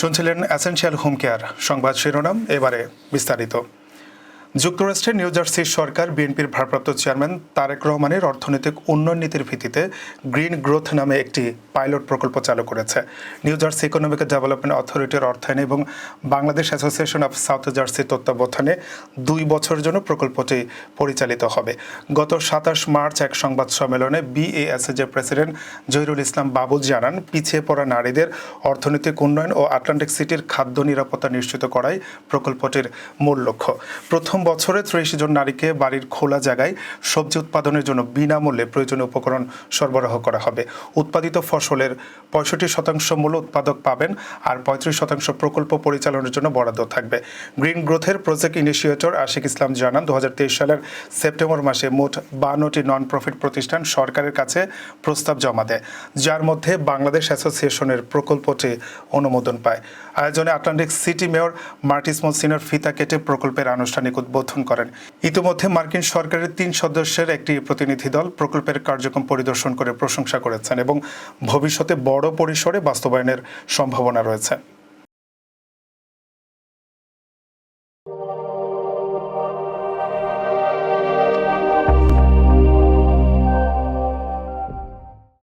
শুনছিলেন essential home care সংবাদ শিরোনাম এবারে বিস্তারিত। যুক্তরাষ্ট্রের নিউ জার্সির সরকার বিএনপির ভারপ্রাপ্ত চেয়ারম্যান তারেক রহমানের অর্থনৈতিক উন্নয়ন নীতির ভিত্তিতে গ্রিন গ্রোথ নামে একটি পাইলট প্রকল্প চালু করেছে। নিউ জার্সি ইকোনমিক ডেভেলপমেন্ট অথরিটির অর্থায়নে এবং বাংলাদেশ অ্যাসোসিয়েশন অফ সাউথ জার্সির তত্ত্বাবধানে দুই বছরের জন্য প্রকল্পটি পরিচালিত হবে। গত সাতাশ মার্চ এক সংবাদ সম্মেলনে বিএএসএজের প্রেসিডেন্ট জহিরুল ইসলাম বাবুল জানান, পিছিয়ে পড়া নারীদের অর্থনৈতিক উন্নয়ন ও আটলান্টিক সিটির খাদ্য নিরাপত্তা নিশ্চিত করাই প্রকল্পটির মূল লক্ষ্য। প্রথম বছরে ত্রিশ জন নারীকে বাড়ির খোলা জায়গায় সবজি উৎপাদনের জন্য বিনামূল্যে প্রয়োজনীয় উপকরণ সরবরাহ করা হবে। উৎপাদিত ফসলের পঁয়ষট্টি শতাংশ মূল্য উৎপাদক পাবেন আর পঁয়ত্রিশ শতাংশ প্রকল্প পরিচালনার জন্য বরাদ্দ থাকবে। গ্রিন গ্রোথের প্রজেক্ট ইনিশিয়েটর আশিক ইসলাম জানান দু হাজার তেইশ সালের সেপ্টেম্বর মাসে মোট বান্নটি নন প্রফিট প্রতিষ্ঠান সরকারের কাছে প্রস্তাব জমা দেয়, যার মধ্যে বাংলাদেশ অ্যাসোসিয়েশনের প্রকল্পটি অনুমোদন পায়। আয়োজনে আটলান্টিক সিটি মেয়র মার্টিস মসিনার ফিতা কেটে প্রকল্পের আনুষ্ঠানিক উদ্বোধন করেন। ইতিমধ্যে মার্কিন সরকারের তিন সদস্যের একটি প্রতিনিধি দল প্রকল্পের কার্যক্রম পরিদর্শন করে প্রশংসা করেছেন এবং ভবিষ্যতে বড় পরিসরে বাস্তবায়নের সম্ভাবনা রয়েছে।